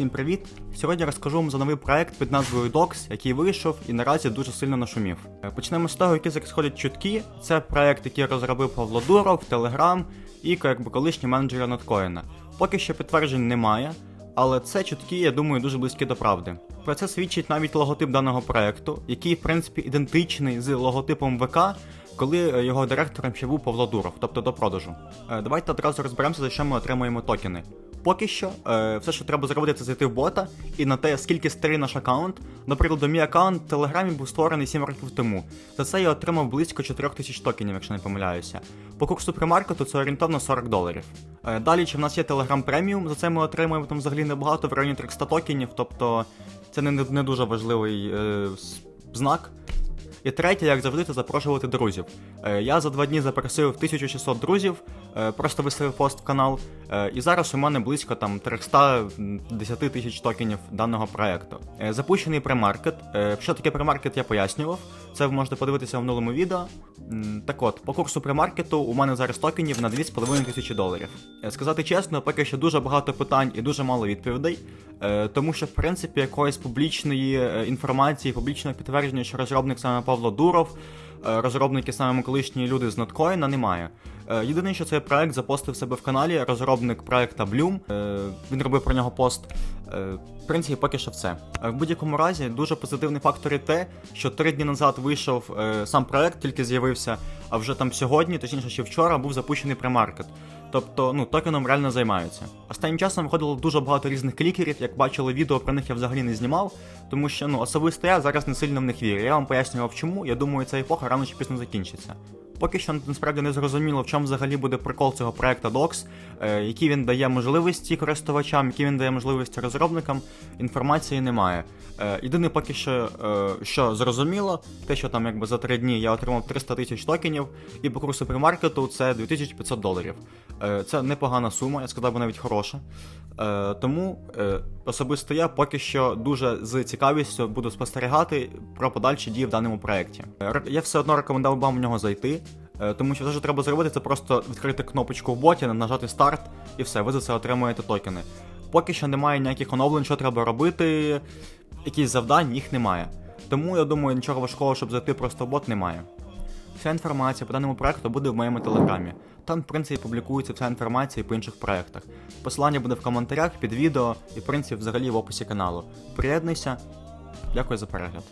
Всім привіт! Сьогодні розкажу вам за новий проект під назвою Docs, який вийшов і наразі дуже сильно нашумів. Е, Почнемо з того, які зараз ходять чутки. Це проект, який розробив Павло Дуров, Telegram і якби колишній менеджер Ноткоїна. Поки що підтверджень немає, але це чутки, я думаю, дуже близькі до правди. Про це свідчить навіть логотип даного проекту, який, в принципі, ідентичний з логотипом ВК, коли е, його директором ще був Павло Дуров, тобто до продажу. Е, Давайте одразу розберемося, за що ми отримуємо токени. Поки що, е, все, що треба зробити, це зайти в бота і на те, скільки старий наш аккаунт. Наприклад, мій аккаунт в Телеграмі був створений 7 років тому. За це я отримав близько 4 тисяч токенів, якщо не помиляюся. По курсу примаркету це орієнтовно 40 доларів. Е, далі, чи в нас є Telegram преміум, за це ми отримуємо там взагалі небагато, в районі 300 токенів, тобто це не, не дуже важливий е, знак. І третє, як завжди, це запрошувати друзів. Е, я за два дні запросив 1600 друзів, е, просто виставив пост в канал. Е, і зараз у мене близько там 310 тисяч токенів даного проекту. Запущений премаркет. Що таке премаркет, я пояснював. Це ви можете подивитися в минулому відео. Так от, по курсу премаркету у мене зараз токенів на 2,5 тисячі доларів. Сказати чесно, поки що дуже багато питань і дуже мало відповідей. Е, Тому що, в принципі, якоїсь публічної е, інформації, публічного підтвердження, що розробник саме Павло Дуров, е, розробники саме колишні люди з Ноткоїна, немає. Єдине, що цей проект запостив себе в каналі, розробник проекта Bloom. Він робив про нього пост. В принципі, поки що все. В будь-якому разі дуже позитивний фактор і те, що три дні назад вийшов сам проект, тільки з'явився, а вже там сьогодні, точніше ще вчора, був запущений премаркет. Тобто, ну, токеном реально займаються. Останнім часом виходило дуже багато різних клікерів, як бачили відео про них я взагалі не знімав, тому що ну, особисто я зараз не сильно в них вірю. Я вам пояснював чому, я думаю, ця епоха рано чи пізно закінчиться. Поки що насправді не зрозуміло, в чому взагалі буде прикол цього проекту Docs, е, які він дає можливості користувачам, які він дає можливості розробникам, інформації немає. Е, єдине поки що, е, що зрозуміло, те, що там якби за три дні я отримав 300 тисяч токенів, і по курсу премаркету це 2500 доларів. Е, це непогана сума, я сказав би навіть хороша. Тому особисто я поки що дуже з цікавістю буду спостерігати про подальші дії в даному проєкті. Я все одно рекомендував вам в нього зайти. Тому що все, що треба зробити, це просто відкрити кнопочку в боті, нажати старт і все, ви за це отримуєте токени. Поки що немає ніяких оновлень, що треба робити, якісь завдань, їх немає. Тому я думаю, нічого важкого, щоб зайти просто в бот, немає. Вся інформація по даному проекту буде в моєму телеграмі. Там, в принципі, публікується вся інформація і по інших проектах. Посилання буде в коментарях під відео і, в принципі, взагалі в описі каналу. Приєднуйся. Дякую за перегляд.